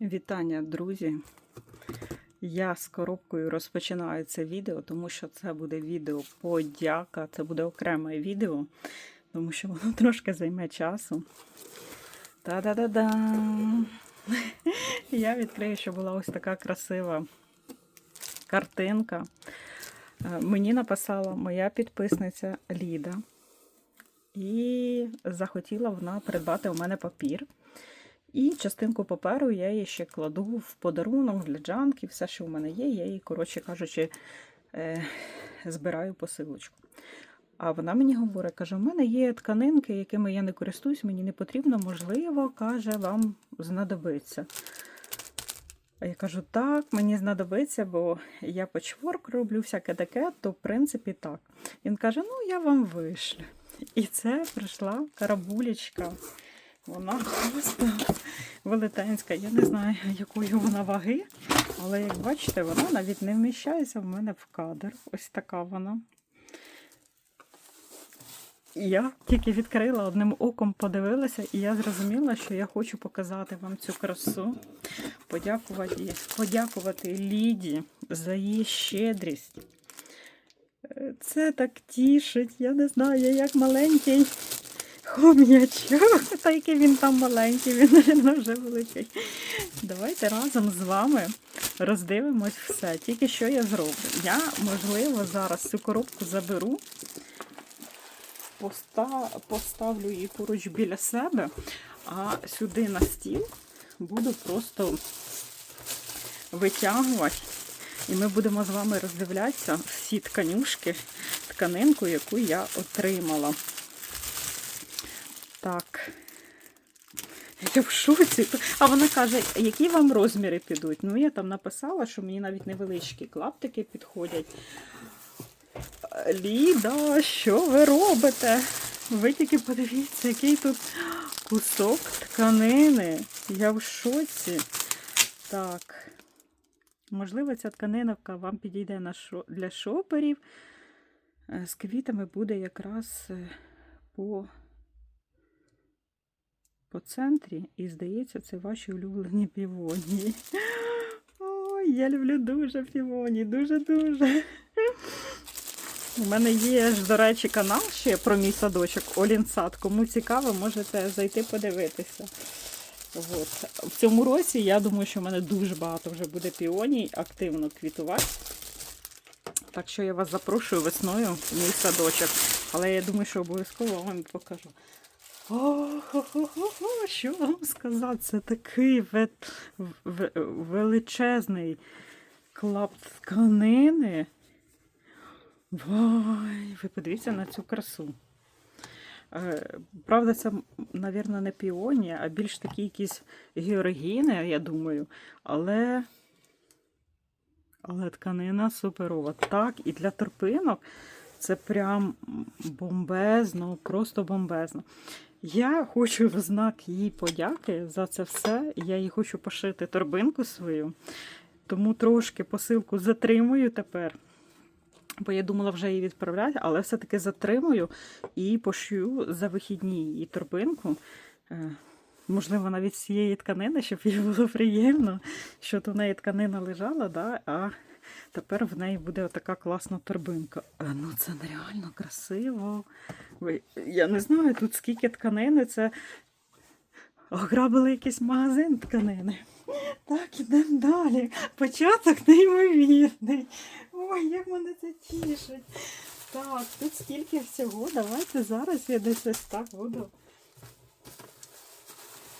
Вітання, друзі! Я з коробкою розпочинаю це відео, тому що це буде відео подяка, це буде окреме відео, тому що воно трошки займе часу. Та-да-да-да! Я відкрию, що була ось така красива картинка. Е, Мені написала моя підписниця Ліда. І захотіла вона придбати у мене папір. І частинку паперу я її ще кладу в подарунок для Джанки, все, що в мене є, я її, коротше кажучи, е, збираю посилочку. А вона мені говорить, каже, у мене є тканинки, якими я не користуюсь, мені не потрібно, можливо, каже, вам знадобиться. А я кажу, так, мені знадобиться, бо я пачворк роблю всяке таке, то в принципі так. Він каже, ну я вам вишлю. І це прийшла карабулечка. Вона просто велетенська. Я не знаю, якої вона ваги, але як бачите, вона навіть не вміщається в мене в кадр. Ось така вона. Я тільки відкрила одним оком, подивилася, і я зрозуміла, що я хочу показати вам цю красу, подякувати, подякувати Ліді за її щедрість. Е, Це так тішить, я не знаю, я як маленький хом'ячок. Та який він там маленький, він, вже великий. Давайте разом з вами роздивимось все. Тільки що я зроблю. Я, можливо, зараз цю коробку заберу, поставлю її поруч біля себе, а сюди на стіл буду просто витягувати. І ми будемо з вами роздивлятися всі тканюшки, тканинку, яку я отримала. Так. Я в шоці. А вона каже, які вам розміри підуть? Ну, я там написала, що мені навіть невеличкі клаптики підходять. Ліда, що ви робите? Ви тільки подивіться, який тут кусок тканини. Я в шоці. Так. Можливо, ця тканинка вам підійде на шо... для шоперів. Е, З квітами буде якраз е, по по центрі, і здається, це ваші улюблені півонії. Ой, я люблю дуже півоні, дуже-дуже. У мене є ж, до речі, канал ще про мій садочок Олінсад. Кому цікаво, можете зайти подивитися. От. В цьому році я думаю, що в мене дуже багато вже буде піоній активно квітувати. Так що я вас запрошую весною в мій садочок. Але я думаю, що обов'язково вам покажу. О-хо-хо-хо, що вам сказати? Це такий ве- ве- величезний клап тканини. Вай, ви подивіться на цю красу. Е, Правда, це, мабуть, не піоні, а більш такі якісь георгіни, я думаю. Але, але тканина суперова. Так, і для торпинок це прям бомбезно, просто бомбезно. Я хочу в знак їй подяки за це все. Я їй хочу пошити торбинку свою, тому трошки посилку затримую тепер. Бо я думала вже її відправляти, але все-таки затримую і пошью за вихідні її торбинку. Е, Можливо, навіть з цієї тканини, щоб їй було приємно, що то в неї тканина лежала, да, а тепер в неї буде така класна торбинка. Ну, це нереально красиво. Я не знаю, тут скільки тканини, це ограбили якийсь магазин тканини. Так, ідемо далі. Початок неймовірний. Ой, як мене це тішить. Так, тут скільки всього. Давайте зараз я десь ось так буду.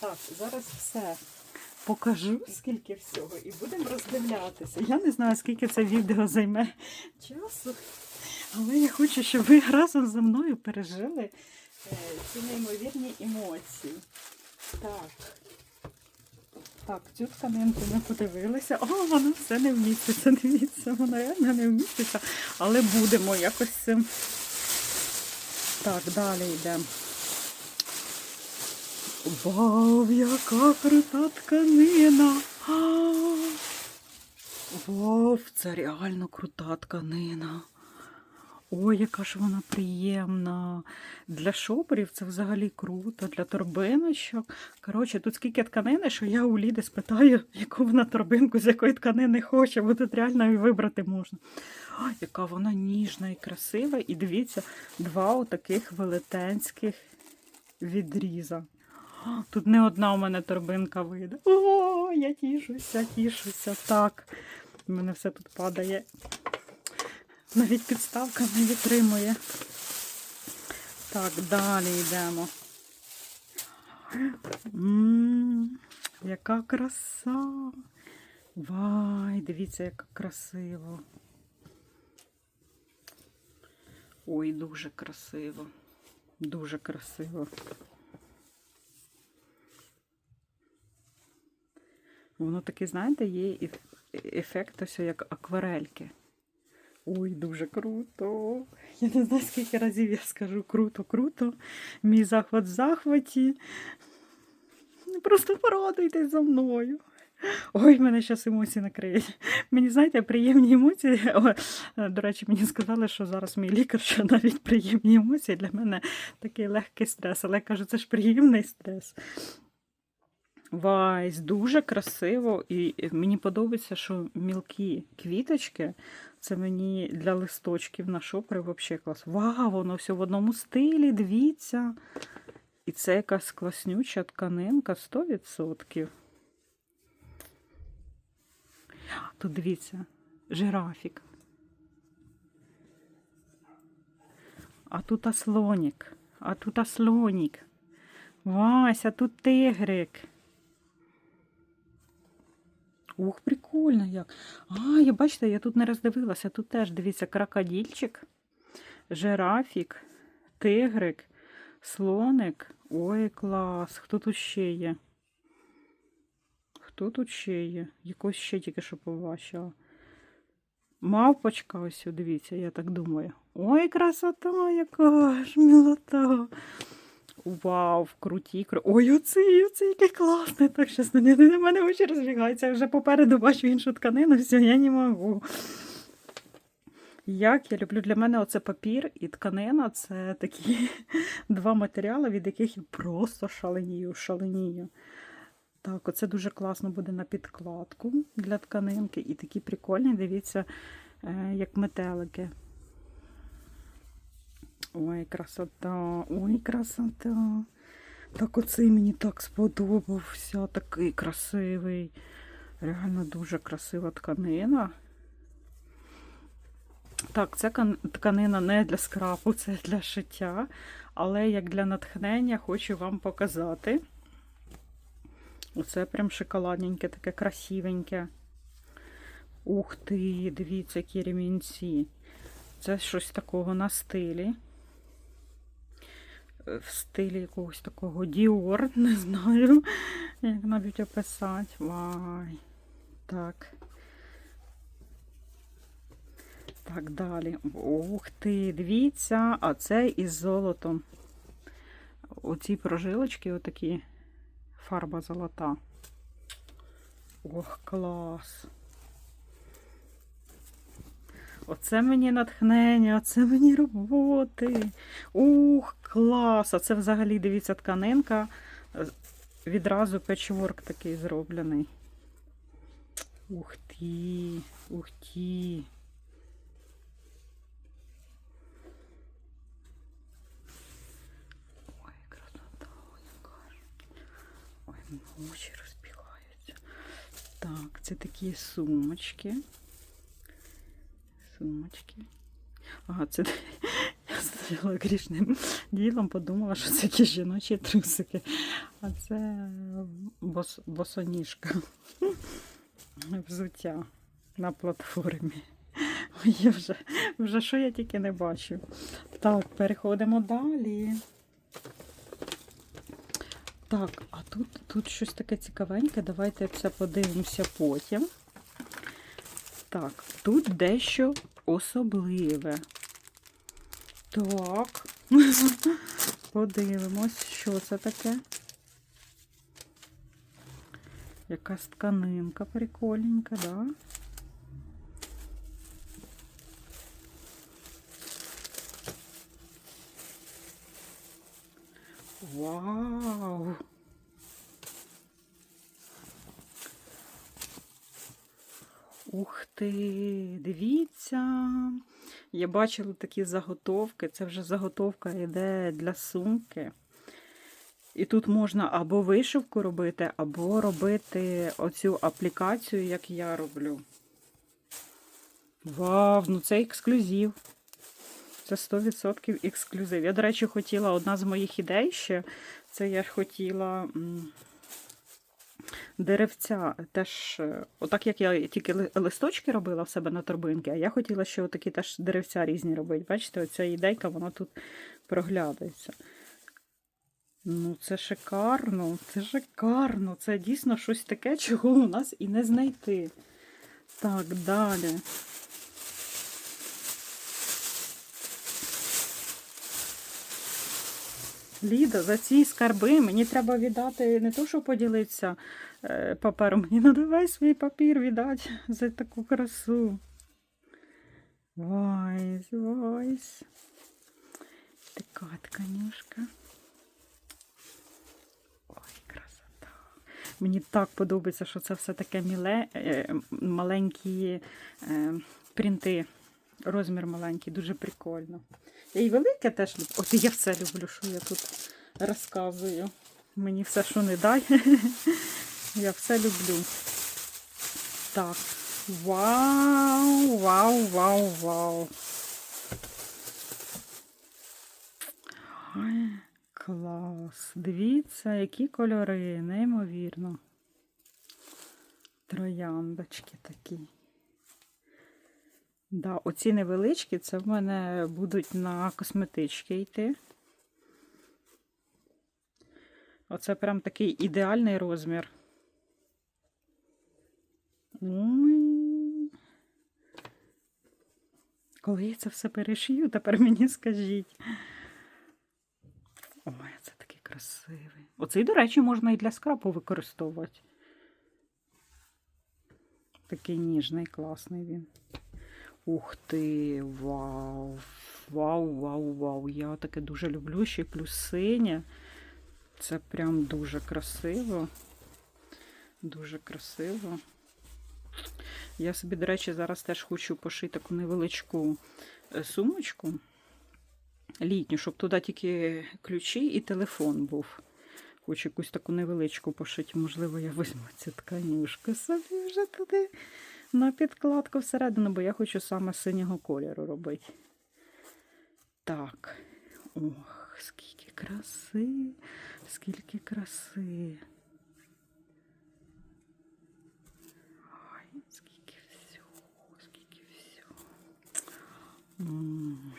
Так, зараз все. Покажу, скільки всього, і будемо роздивлятися. Я не знаю, скільки це відео займе часу, але я хочу, щоб ви разом зі мною пережили е, ці неймовірні емоції. Так. Так, цю тканинку ми подивилися. О, воно все не вміститься. Дивіться, воно реально не вміститься. Але будемо якось цим. Так, далі йдемо. Вау, яка крута тканина! Вау, це реально крута тканина. Ой, яка ж вона приємна. Для шоперів це взагалі круто, для торбиночок. Коротше, тут скільки тканини, що я у Ліди спитаю, яку вона торбинку, з якої тканини хоче, бо тут реально і вибрати можна. Ой, яка вона ніжна і красива. І дивіться, два отаких велетенських відріза. Тут не одна у мене торбинка вийде. О, я тішуся, тішуся. Так. У мене все тут падає. Навіть підставка не витримує. Так, далі йдемо. М, яка краса. Вай, дивіться, яка красиво. Ой, дуже красиво. Дуже красиво. Воно таке, знаєте, є ефект ось як акварельки. Ой, дуже круто. Я не знаю, скільки разів я скажу круто, круто. Мій захват в захваті. Ну, Просто порадуйтесь за мною. Ой, мене зараз емоції накриють. Мені, знаєте, приємні емоції. О, до речі, мені сказали, що зараз мій лікар, що навіть приємні емоції для мене такий легкий стрес. Але я кажу, це ж приємний стрес. Вайс, дуже красиво, і мені подобається, що мілкі квіточки це мені для листочків на шопери взагалі клас. Вау, воно все в одному стилі, дивіться. І це якась класнюча тканинка 100%. Тут дивіться, жирафік. А тут аслонік. А тут аслонік. Вася, тут тигрик. Ух, прикольно як. А, я бачите, я тут не роздивилася. Тут теж дивіться крокодильчик, жирафік, тигрик, слоник. Ой, клас. Хто тут ще є? Хто тут ще є? Якось ще тільки що побачила. Мавпочка, ось, дивіться, я так думаю. Ой, красота, яка ж милота. Вау, круті, кру... Ой, оцей, оцей який класний. Так, щас на на мене очі розбігаються. Я вже попереду бачу іншу тканину, все, я не можу. Як я люблю для мене оце папір і тканина це такі два матеріали, від яких я просто шаленію, шаленію. Так, оце дуже класно буде на підкладку для тканинки. І такі прикольні, дивіться, е, як метелики. Ой, красота, ой, красота. Так оцей мені так сподобався, такий красивий. Реально дуже красива тканина. Так, це тканина не для скрапу, це для шиття. Але як для натхнення хочу вам показати. Оце прям шоколадненьке, таке красивеньке. Ух ти, дивіться, які ремінці. Це щось такого на стилі. Е, В стилі якогось такого Діор, не знаю, як навіть описати. Вай. Так. Так, далі. Ух ти, дивіться, а це із золотом. Оці прожилочки, отакі фарба золота. Ох, клас. Оце мені натхнення, оце мені роботи. Ух, клас! А це взагалі, дивіться, тканинка. Відразу печворк такий зроблений. Ух ти, ух ти. Ой, красота. Ой, очі розбігаються. Так, це такі сумочки. Сумочки. Ага, це я стояла грішним ділом, подумала, що це якісь жіночі трусики. А це бос, босоніжка. Взуття на платформі. Ой, вже, вже що я тільки не бачу. Так, переходимо далі. Так, а тут, тут щось таке цікавеньке. Давайте це подивимося потім. Так, тут дещо особливе. Так, подивимось, що це таке. Якась тканинка прикольненька, да? Вау! Ух ти, дивіться. Я бачила такі заготовки. Це вже заготовка йде для сумки. І тут можна або вишивку робити, або робити оцю аплікацію, як я роблю. Вау, ну це ексклюзив. Це 100% ексклюзив. Я, до речі, хотіла одна з моїх ідей ще. Це я хотіла деревця. Теж, е, отак як я тільки листочки робила в себе на торбинки, а я хотіла ще отакі теж деревця різні робити. Бачите, оця ідейка, вона тут проглядається. Ну, це шикарно, це шикарно. Це дійсно щось таке, чого у нас і не знайти. Так, далі. Ліда, за ці скарби мені треба віддати не то, що поділитися е, папером, мені надавай свій папір віддати за таку красу. Вайс, вайс. Така тканюшка. Ой, красота. Мені так подобається, що це все таке міле, е, маленькі е, принти. Розмір маленький, дуже прикольно. І велике теж люблю. От я все люблю, що я тут розказую. Мені все, що не дай. Я все люблю. Так. Вау, вау, вау, вау. Ой, клас. Дивіться, які кольори, неймовірно. Трояндочки такі. Да, оці невеличкі, це в мене будуть на косметички йти. Оце прям такий ідеальний розмір. Ой. Коли я це все перешию, тепер мені скажіть. Ой, це такий красивий. Оцей, до речі, можна і для скрапу використовувати. Такий ніжний, класний він. Ух ти, вау! Вау, вау, вау! Я таке дуже люблю, ще плюс синє. Це прям дуже красиво. Дуже красиво. Я собі, до речі, зараз теж хочу пошити таку невеличку е, сумочку літню, щоб туди тільки ключі і телефон був. Хочу якусь таку невеличку пошити. Можливо, я візьму цю тканюшку собі вже туди на підкладку всередину, бо я хочу саме синього кольору робити. Так. Ох, скільки краси, скільки краси. Ой, скільки всього, скільки всього. Ой.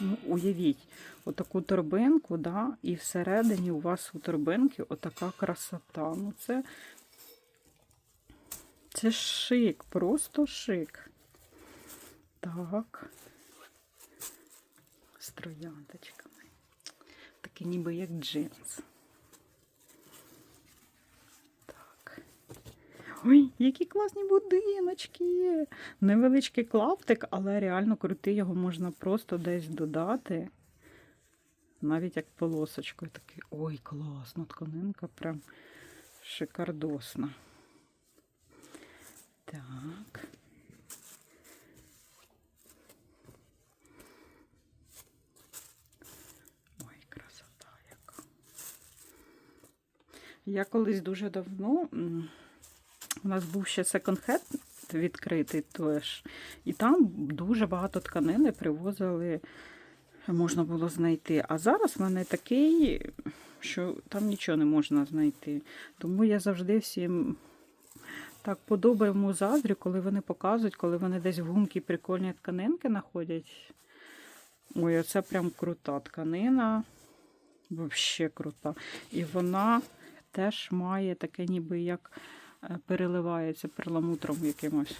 Ну, уявіть, отаку торбинку, да, і всередині у вас у торбинки отака красота. Ну, це, це шик, просто шик. Так. З трояндочками. Таке ніби як джинс. Так. Ой, які класні будиночки! Невеличкий клаптик, але реально крутий, його можна просто десь додати. Навіть як полосочкою такий. Ой, класна тканинка, прям шикардосна. Так. Ой, красота яка. Я колись дуже давно. У нас був ще секонд-хенд відкритий теж. І там дуже багато тканини привозили, можна було знайти. А зараз в мене такий, що там нічого не можна знайти. Тому я завжди всім так по-доброму заздрю, коли вони показують, коли вони десь в гумки прикольні тканинки знаходять. Ой, оце прям крута тканина. Взагалі крута. І вона теж має таке, ніби як е, переливається перламутром якимось.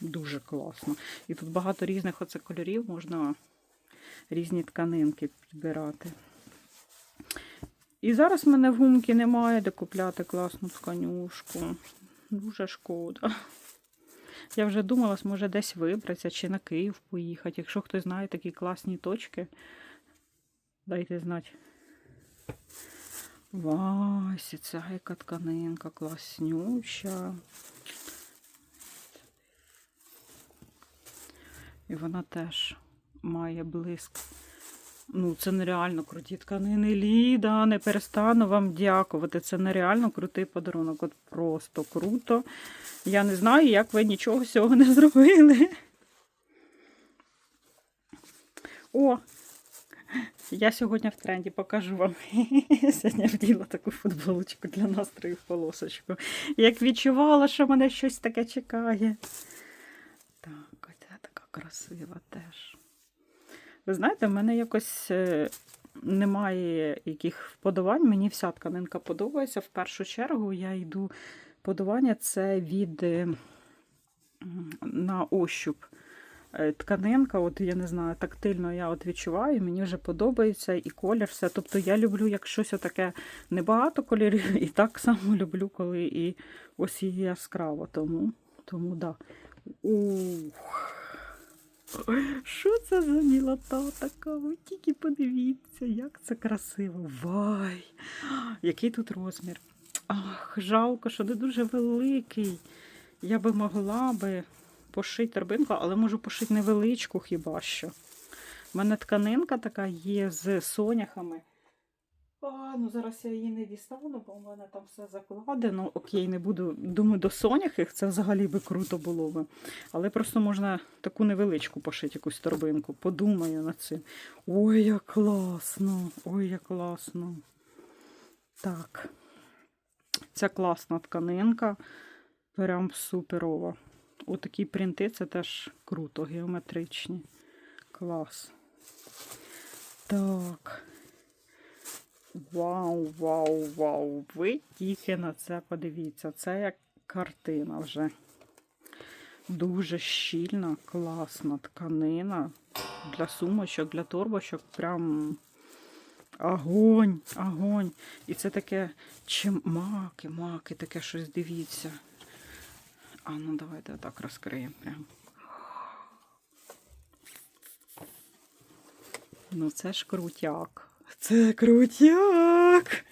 Дуже класно. І тут багато різних оце кольорів, можна різні тканинки підбирати. І зараз в мене в гумки немає, де купляти класну тканюшку. Дуже шкода. Я вже думала, може десь вибратися чи на Київ поїхати. Якщо хтось знає такі класні точки, Дайте знати. Вась, ця яка тканинка класнюча. І вона теж має блиск. Ну, це нереально круті тканини. Ліда, не перестану вам дякувати. Це нереально крутий подарунок. От просто круто. Я не знаю, як ви нічого з цього не зробили. О! Я сьогодні в тренді покажу вам. Сьогодні вділа таку футболочку для настрою полосочку. Як відчувала, що мене щось таке чекає. Так, оця така красива теж. Ви знаєте, в мене якось е, немає яких вподобань. Мені вся тканинка подобається. В першу чергу я йду подобання це від е, на ощуп. Е, Тканинка, от я не знаю, тактильно я от відчуваю, мені вже подобається і колір, все. Тобто я люблю, як щось таке небагато кольорів, і так само люблю, коли і ось є яскраво. Тому, тому да. Ух. Що це за мілота така? Ви тільки подивіться, як це красиво. Вай! Який тут розмір. Ах, жалко, що не дуже великий. Я би могла би пошити торбинку, але можу пошити невеличку хіба що. У мене тканинка така є з соняхами. А, ну зараз я її не дістану, бо в мене там все закладено. Окей, не буду. Думаю, до соняхих це взагалі би круто було би. Але просто можна таку невеличку пошити, якусь торбинку. Подумаю над цим. Ой, як класно! Ой, як класно. Так. Це класна тканинка. Прям суперова. Отакі принти це теж круто, геометричні. Клас. Так. Вау, вау, вау. Ви тільки на це подивіться. Це як картина вже. Дуже щільна, класна тканина. Для сумочок, для торбочок. Прям огонь, огонь. І це таке чим маки, маки, таке щось дивіться. А ну давайте так розкриємо прям. Ну це ж крутяк. Це крутяк.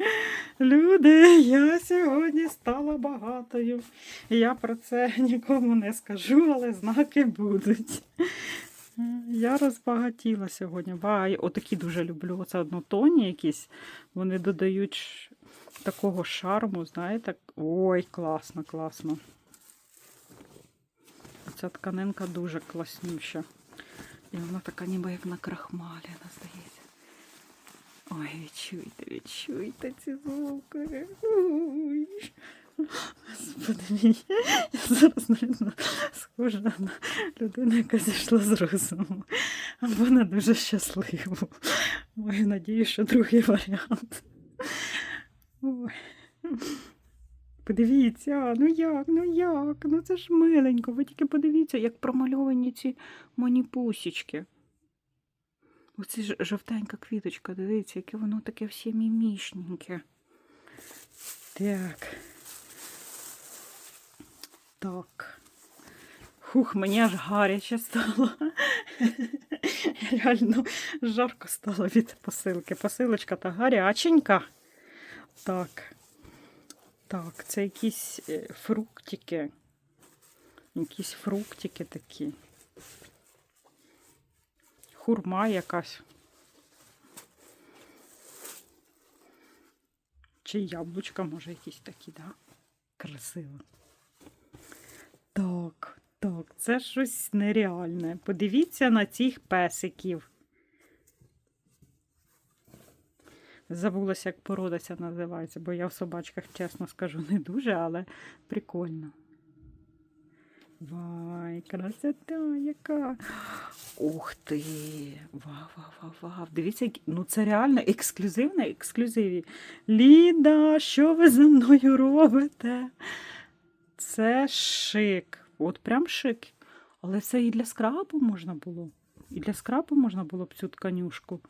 Люди, я сьогодні стала багатою. Я про це нікому не скажу, але знаки будуть. Я розбагатіла сьогодні. Вай, отакі дуже люблю. Оце однотонні якісь. Вони додають такого шарму, знаєте. Ой, класно, класно. Ця тканинка дуже класнюща. І вона така ніби як накрахмалена, здається. Ой, відчуйте, відчуйте ці звуки. Ой. Господи мій, я зараз, навіть, схожа на людину, яка зійшла з розуму. Або на дуже щасливу. Маю надію, що другий варіант. Ой. Подивіться, ну як, ну як, ну це ж миленько. Ви тільки подивіться, як промальовані ці маніпусічки. Оці ж жовтенька квіточка, дивіться, яке воно таке все мімішненьке. Так. Так. Хух, мені аж гаряче стало. Реально жарко стало від посилки. Посилочка та гаряченька. Так. Так, це якісь е, фруктики. Якісь фруктики такі. Хурма якась. Чи яблучка, може, якісь такі, да? Красиво. Так, так, це щось нереальне. Подивіться на цих песиків. Забулася, як порода ця називається, бо я в собачках, чесно скажу, не дуже, але прикольно. Вай, красота яка. Ух ти! Вау, вау, вау, вау. Дивіться, ну це реально ексклюзивне ексклюзиві. Ліда, що ви за мною робите? Це шик. От прям шик. Але це і для скрабу можна було. І для скрабу можна було б цю тканюшку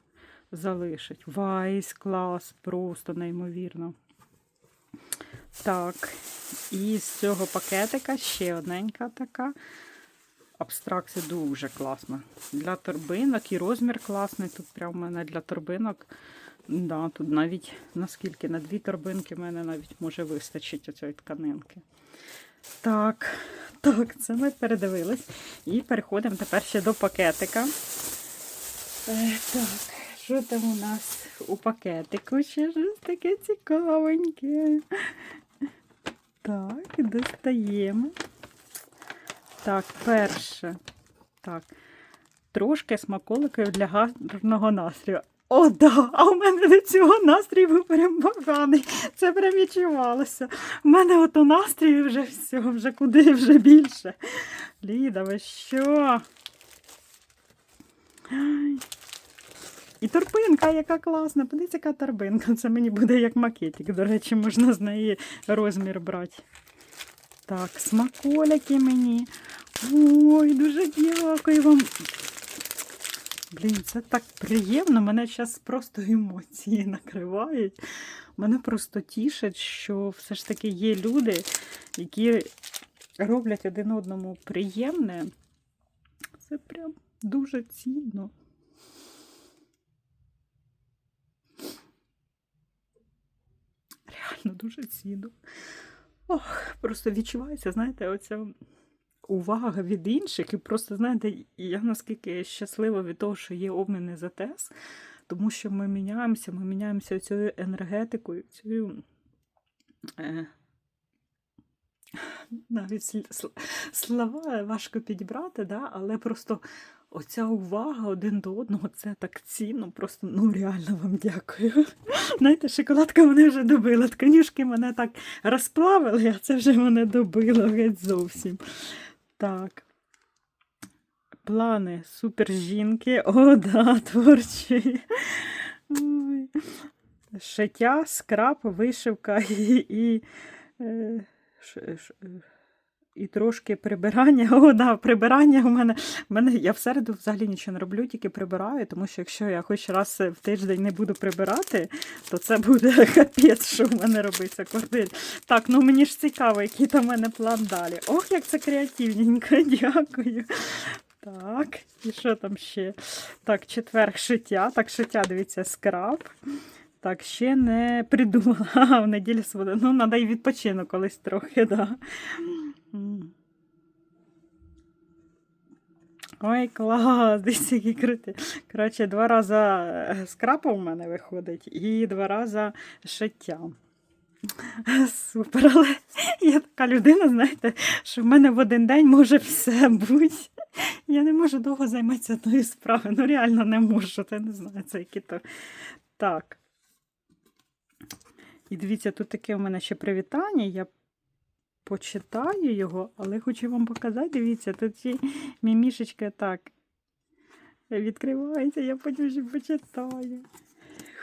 залишити. Вайс, клас, просто неймовірно. Так, і з цього пакетика ще одненька така. абстракція дуже класна. Для торбинок і розмір класний. Тут прямо в мене для торбинок. Да, тут навіть наскільки на дві торбинки в мене навіть може вистачити цієї тканинки. Так, так, це ми передивились. І переходимо тепер ще до пакетика. Е, так, що там у нас у пакетику? Ще щось таке цікавеньке. Так, достаємо. Так, перше. Так. Трошки смаколиків для гарного настрою. О, да! А у мене до цього настрій був прям поганий. Це прям відчувалося. У мене ото настрій вже все, вже куди вже більше. Ліда, ви що? Ай. І торбинка, яка класна. Подивіться, яка торбинка. Це мені буде як макетик. До речі, можна з неї розмір брати. Так, смаколяки мені. Ой, дуже дякую вам. Блін, це так приємно. Мене зараз просто емоції накривають. Мене просто тішить, що все ж таки є люди, які роблять один одному приємне. Це прям дуже цінно. Реально дуже цінно. Ох, просто відчувається, знаєте, оця увага від інших. І просто, знаєте, я наскільки щаслива від того, що є обміни за тес, тому що ми міняємося, ми міняємося цією енергетикою, цією. Е, навіть сл- сл- слова важко підібрати, да? але просто оця увага один до одного, це так цінно. Просто ну реально вам дякую. Знаєте, шоколадка мене вже добила. Тканюшки мене так розплавили, а це вже мене добило геть зовсім. Так. Плани супер жінки. О, да, творчі. Ой. Шиття, скраб, вишивка і, і, е, ш- ш- і трошки прибирання. О, да, прибирання у мене. У мене я в середу взагалі нічого не роблю, тільки прибираю, тому що якщо я хоч раз в тиждень не буду прибирати, то це буде капець, що в мене робиться квартирі. Так, ну мені ж цікаво, який там в мене план далі. Ох, як це креативненько, дякую. Так, і що там ще? Так, четверг шиття. Так, шиття, дивіться, скраб. Так, ще не придумала. В неділю свобода. Ну, треба і відпочину колись трохи, да. Ой, клас, дивіться, які круті. Коротше, два рази е, скрапа у мене виходить і два рази шиття. Супер, але я така людина, знаєте, що в мене в один день може все бути. Я не можу довго займатися одною справою. Ну, реально не можу. Та не знаю, це які то. Так. І дивіться, тут таке у мене ще привітання. Я почитаю його, але хочу вам показати. Дивіться, тут ще мімішечка так відкривається, я потім ще почитаю.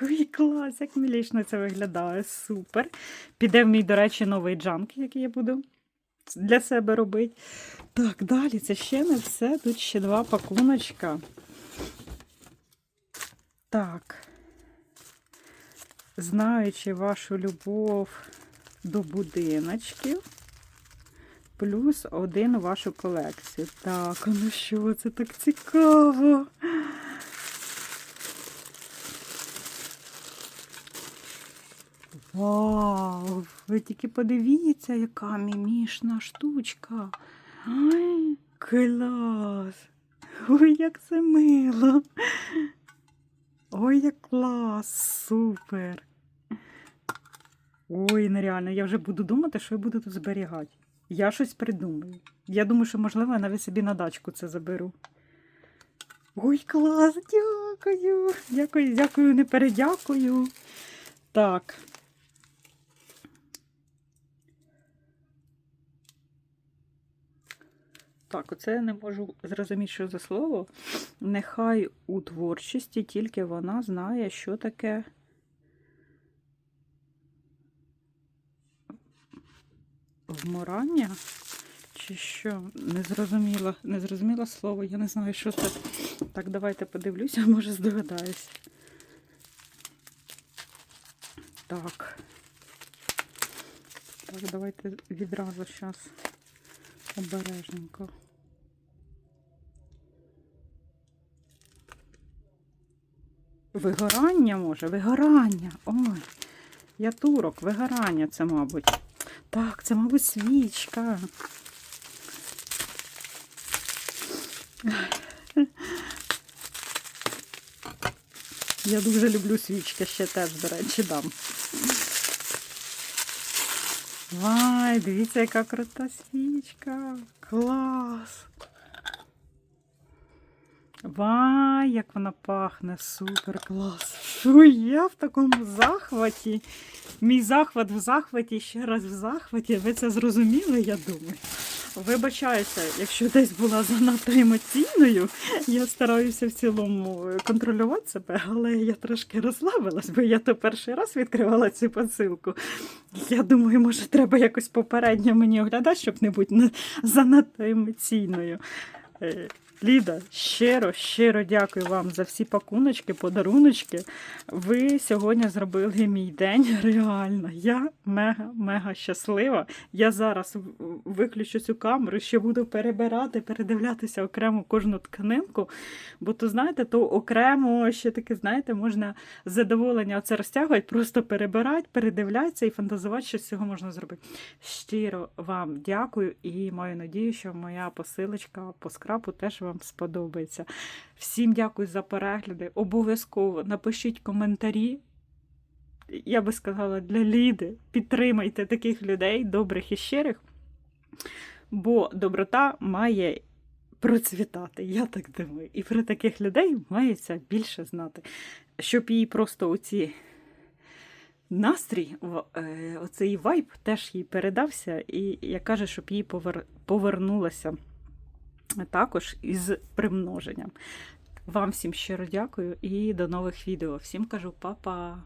Ой, клас, як мілішно це виглядає. Супер. Піде в мій, до речі, новий джанк, який я буду для себе робити. Так, далі це ще не все. Тут ще два пакуночка. Так. Знаючи вашу любов до будиночків, плюс один вашу колекцію. Так, ну що, це так цікаво. Вау! Ви тільки подивіться, яка мімішна штучка. Ай, клас! Ой, як це мило! Ой, як клас! Супер! Ой, нереально, я вже буду думати, що я буду тут зберігати. Я щось придумаю. Я думаю, що, можливо, я навіть собі на дачку це заберу. Ой, клас! Дякую! Дякую, дякую, не передякую. Так. Так, оце я не можу зрозуміти, що за слово. Нехай у творчості тільки вона знає, що таке. вмирання, чи що? Не зрозуміла, не зрозуміла слово, я не знаю, що це. Так, давайте подивлюся, може здогадаюся. Так. Так, давайте відразу зараз обережненько. Вигорання може, вигорання. Ой, я турок, вигорання це, мабуть. Так, це, мабуть, свічка. Я дуже люблю свічки, ще теж, до речі, дам. Вай, дивіться, яка крута свічка. Клас. Вай, як вона пахне, супер клас. Ой, я в такому захваті. Мій захват в захваті, ще раз в захваті. Ви це зрозуміли, я думаю. Вибачаюся, якщо десь була занадто емоційною, я стараюся в цілому контролювати себе, але я трошки розслабилась, бо я то перший раз відкривала цю посилку. Я думаю, може, треба якось попередньо мені оглядати, щоб не бути на- занадто емоційною. Ліда, щиро, щиро дякую вам за всі пакуночки, подаруночки. Ви сьогодні зробили мій день. Реально, я мега-мега щаслива. Я зараз виключу цю камеру, ще буду перебирати, передивлятися окремо кожну тканинку. Бо то, знаєте, то окремо ще таке, знаєте, можна задоволення оце розтягувати, просто перебирати, передивлятися і фантазувати, що з цього можна зробити. Щиро вам дякую і маю надію, що моя посилочка по скрапу теж вам сподобається. Всім дякую за перегляди. Обов'язково напишіть коментарі. Я би сказала, для Ліди. Підтримайте таких людей, добрих і щирих, бо доброта має процвітати, я так думаю. І про таких людей мається більше знати, щоб їй просто оці настрій, е, оцей вайб теж їй передався, і я кажу, щоб їй повер... повернулося також із примноженням. Вам всім щиро дякую і до нових відео. Всім кажу па-па!